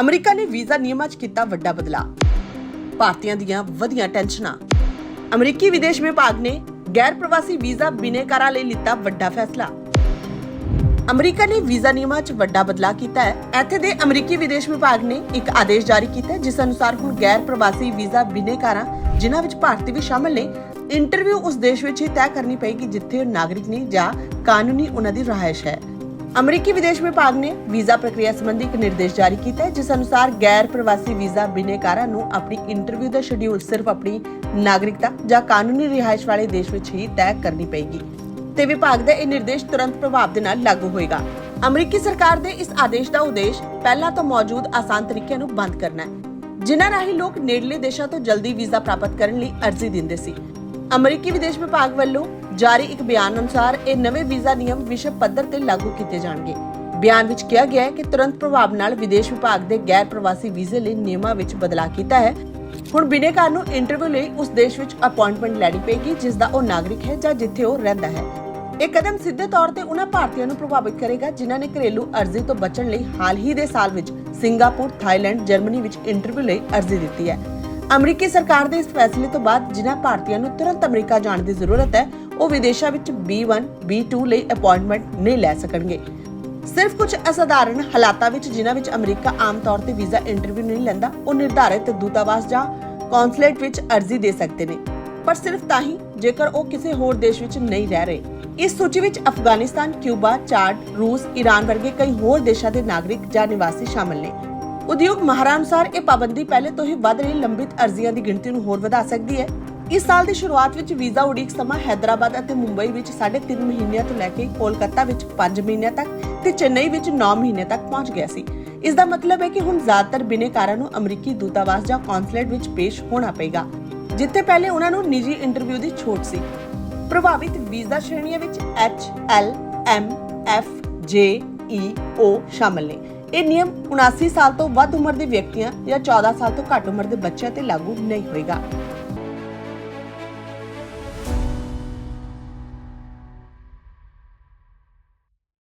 America ਨੇ visa ਨਿਯਮਾਂ 'ਚ ਕੀਤਾ ਵੱਡਾ ਬਦਲਾਅ। ਭਾਰਤੀਆਂ ਦੀਆਂ ਵਧੀਆਂ ਟੈਨਸ਼ਨਾਂ। ਅਮਰੀਕੀ ਵਿਦੇਸ਼ ਵਿਭਾਗ ਨੇ ਗੈਰ ਪ੍ਰਵਾਸੀ ਵੀਜ਼ਾ ਬਿਨੇਕਾਰਾਂ ਲਈ ਲਿੱਤਾ ਵੱਡਾ ਫੈਸਲਾ। ਅਮਰੀਕਾ ਨੇ ਵੀਜ਼ਾ ਨਿਯਮਾਂ 'ਚ ਵੱਡਾ ਬਦਲਾਅ ਕੀਤਾ ਹੈ। ਇੱਥੇ ਦੇ ਅਮਰੀਕੀ ਵਿਦੇਸ਼ ਵਿਭਾਗ ਨੇ ਇੱਕ ਆਦੇਸ਼ ਜਾਰੀ ਕੀਤਾ ਜਿਸ ਅਨੁਸਾਰ ਹੁਣ ਗੈਰ ਪ੍ਰਵਾਸੀ ਵੀਜ਼ਾ ਬਿਨੇਕਾਰਾਂ, ਜਿਨ੍ਹਾਂ ਵਿੱਚ ਭਾਰਤੀ ਵੀ ਸ਼ਾਮਲ ਨੇ, ਇੰਟਰਵਿਊ ਉਸ ਦੇਸ਼ ਵਿੱਚ ਹੀ ਤੈਅ ਕਰਨੀ ਪਏਗੀ ਜਿੱਥੇ ਨਾਗਰਿਕ ਨੇ ਜਾਂ ਕਾਨੂੰਨੀ ਉਹਨਾਂ ਦੀ ਰਹਾਇਸ਼ ਹੈ। ਅਮਰੀਕੀ ਵਿਦੇਸ਼ ਵਿਭਾਗ ਨੇ ਵੀਜ਼ਾ ਪ੍ਰਕਿਰਿਆ ਸੰਬੰਧੀ ਇੱਕ ਨਿਰਦੇਸ਼ ਜਾਰੀ ਕੀਤਾ ਹੈ, ਜਿਸ ਅਨੁਸਾਰ ਗੈਰ ਪ੍ਰਵਾਸੀ ਵੀਜ਼ਾ ਬਿਨੇਕਾਰਾਂ ਨੂੰ ਆਪਣੀ ਇੰਟਰਵਿਊ ਦਾ ਸ਼ਡਿਊਲ ਸਿਰਫ ਆਪਣੀ ਨਾਗਰਿਕਤਾ ਜਾਂ ਕਾਨੂੰਨੀ ਰਿਹਾਇਸ਼ ਵਾਲੇ ਦੇਸ਼ ਵਿੱਚ ਹੀ ਤੈਅ ਕਰਨੀ ਪਏਗੀ। ਤੇ ਵਿਭਾਗ ਦਾ ਇਹ ਨਿਰਦੇਸ਼ ਤੁਰੰਤ ਪ੍ਰਭਾਵ ਦੇ ਨਾਲ ਲਾਗੂ ਹੋਏਗਾ। ਅਮਰੀਕੀ ਸਰਕਾਰ ਦੇ ਇਸ ਆਦੇਸ਼ ਦਾ ਉਦੇਸ਼ ਪਹਿਲਾਂ ਤੋਂ ਮੌਜੂਦ ਆਸਾਨ ਤਰੀਕਿਆਂ ਨੂੰ ਬੰਦ ਕਰਨਾ ਹੈ, ਜਿਨ੍ਹਾਂ ਰਾਹੀਂ ਲੋਕ ਨੇੜਲੇ ਦੇਸ਼ਾਂ ਤੋਂ ਜਲਦੀ ਵੀਜ਼ਾ ਪ੍ਰਾਪਤ ਕਰਨ ਲਈ ਅਰਜ਼ੀ ਦਿੰਦੇ ਸੀ। ਅਮਰੀਕੀ ਵਿਦੇਸ਼ ਵਿਭਾਗ ਵੱਲੋਂ ਜਾਰੀ ਇੱਕ ਬਿਆਨ ਅਨੁਸਾਰ ਇਹ ਨਵੇਂ ਵੀਜ਼ਾ ਨਿਯਮ ਵਿਸ਼ਵ ਪੱਧਰ ਤੇ ਲਾਗੂ ਕੀਤੇ ਜਾਣਗੇ। ਬਿਆਨ ਵਿੱਚ ਕਿਹਾ ਗਿਆ ਹੈ ਕਿ ਤੁਰੰਤ ਪ੍ਰਭਾਵ ਨਾਲ ਵਿਦੇਸ਼ ਵਿਭਾਗ ਦੇ ਗੈਰ ਪ੍ਰਵਾਸੀ ਵੀਜ਼ੇ ਲਈ ਨਿਯਮਾਂ ਵਿੱਚ ਬਦਲਾਅ ਕੀਤਾ ਹੈ। ਹੁਣ ਬਿਨੇਕਾਰ ਨੂੰ ਇੰਟਰਵਿਊ ਲਈ ਉਸ ਦੇਸ਼ ਵਿੱਚ ਅਪਾਇੰਟਮੈਂਟ ਲੈਣੀ ਪਏਗੀ ਜਿਸ ਦਾ ਉਹ ਨਾਗਰਿਕ ਹੈ ਜਾਂ ਜਿੱਥੇ ਉਹ ਰਹਿੰਦਾ ਹੈ। ਇਹ ਕਦਮ ਸਿੱਧੇ ਤੌਰ ਤੇ ਉਹਨਾਂ ਭਾਰਤੀਆਂ ਨੂੰ ਪ੍ਰਭਾਵਿਤ ਕਰੇਗਾ ਜਿਨ੍ਹਾਂ ਨੇ ਘਰੇਲੂ ਅਰਜ਼ੀ ਤੋਂ ਬਚਣ ਲਈ ਹਾਲ ਹੀ ਦੇ ਸਾਲ ਵਿੱਚ ਸਿੰਗਾਪੁਰ, ਥਾਈਲੈਂਡ, ਜਰਮਨੀ ਵਿੱਚ ਇੰਟਰਵਿਊ ਲਈ ਅਰਜ਼ੀ ਦਿੱਤੀ ਹੈ। ਅਮਰੀਕੀ ਸਰਕਾਰ ਦੇ ਇਸ ਫੈਸਲੇ ਤੋਂ ਬਾਅਦ ਜਿਨ੍ਹਾਂ ਭਾਰਤੀਆਂ ਨੂੰ ਤੁਰੰਤ ਅਮਰੀਕਾ ਜਾਣ ਦੀ ਜ਼ਰੂਰਤ ਹੈ, ਉਹ ਵਿਦੇਸ਼ਾਂ ਵਿੱਚ B1, B2 ਲਈ ਅਪਾਇੰਟਮੈਂਟ ਨਹੀਂ ਲੈ ਸਕਣਗੇ। ਸਿਰਫ ਕੁਝ ਅਸਾਧਾਰਨ ਹਾਲਾਤਾਂ ਵਿੱਚ ਜਿਨ੍ਹਾਂ ਵਿੱਚ ਅਮਰੀਕਾ ਆਮ ਤੌਰ ਤੇ ਵੀਜ਼ਾ ਇੰਟਰਵਿਊ ਨਹੀਂ ਲੈਂਦਾ, ਉਹ ਨਿਰਧਾਰਿਤ ਦੂਤਾਵਾਸ ਜਾਂ ਕੌਂਸੂਲੇਟ ਵਿੱਚ ਅਰਜ਼ੀ ਦੇ ਸਕਦੇ ਨੇ। ਪਰ ਸਿਰਫ ਤਾਂ ਹੀ ਜੇਕਰ ਉਹ ਕਿਸੇ ਹੋਰ ਦੇਸ਼ ਵਿੱਚ ਨਹੀਂ ਰਹਿ ਰਹੇ ਇਸ ਸੂਚੀ ਵਿੱਚ ਅਫਗਾਨਿਸਤਾਨ, ਕਿਊਬਾ, ਚਾਡ, ਰੂਸ, ਈਰਾਨ ਵਰਗੇ ਕਈ ਹੋਰ ਦੇਸ਼ਾਂ ਦੇ ਨਾਗਰਿਕ ਜਾਂ ਨਿਵਾਸੀ ਸ਼ਾਮਲ ਨੇ ਉਦਯੋਗ ਮਾਹਰਾਂ ਅਨੁਸਾਰ ਇਹ ਪਾਬੰਦੀ ਪਹਿਲੇ ਤੋਂ ਹੀ ਵੱਧ ਰਹੀ ਲੰਬਿਤ ਅਰਜ਼ੀਆਂ ਦੀ ਗਿਣਤੀ ਨੂੰ ਹੋਰ ਵਧਾ ਸਕਦੀ ਹੈ ਇਸ ਸਾਲ ਦੀ ਸ਼ੁਰੂਆਤ ਵਿੱਚ ਵੀਜ਼ਾ ਉਡੀਕ ਸਮਾਂ ਹੈਦਰਾਬਾਦ ਅਤੇ ਮੁੰਬਈ ਵਿੱਚ 3.5 ਮਹੀਨਿਆਂ ਤੋਂ ਲੈ ਕੇ ਕੋਲਕਾਤਾ ਵਿੱਚ 5 ਮਹੀਨਿਆਂ ਤੱਕ ਤੇ ਚੇਨਈ ਵਿੱਚ 9 ਮਹੀਨੇ ਤੱਕ ਪਹੁੰਚ ਗਿਆ ਸੀ। ਇਸ ਦਾ ਮਤਲਬ ਹੈ ਕਿ ਹੁਣ ਜ਼ਿਆਦਾਤਰ ਬਿਨੇਕਾਰਾਂ ਨੂੰ ਅਮਰੀਕੀ ਦੂਤਾਵਾਸ ਜਾਂ ਕੌਂਸੂਲੇਟ ਵਿੱਚ ਪੇਸ਼ ਹੋਣਾ ਪਏਗਾ ਜਿੱਥੇ ਪਹਿਲੇ ਉਹਨਾਂ ਨੂੰ ਨਿੱਜੀ ਇੰਟਰਵਿਊ ਦੀ ਛੋਟ ਸੀ। ਪ੍ਰਭਾਵਿਤ ਵੀਜ਼ਾ ਸ਼੍ਰੇਣੀਆਂ ਵਿੱਚ H, L, M, F, J, E, O ਸ਼ਾਮਲ ਨੇ। ਇਹ ਨਿਯਮ 79 ਸਾਲ ਤੋਂ ਵੱਧ ਉਮਰ ਦੇ ਵਿਅਕਤੀਆਂ ਜਾਂ 14 ਸਾਲ ਤੋਂ ਘੱਟ ਉਮਰ ਦੇ ਬੱਚਿਆਂ ਤੇ ਲਾਗੂ ਨਹੀਂ ਹੋਏਗਾ।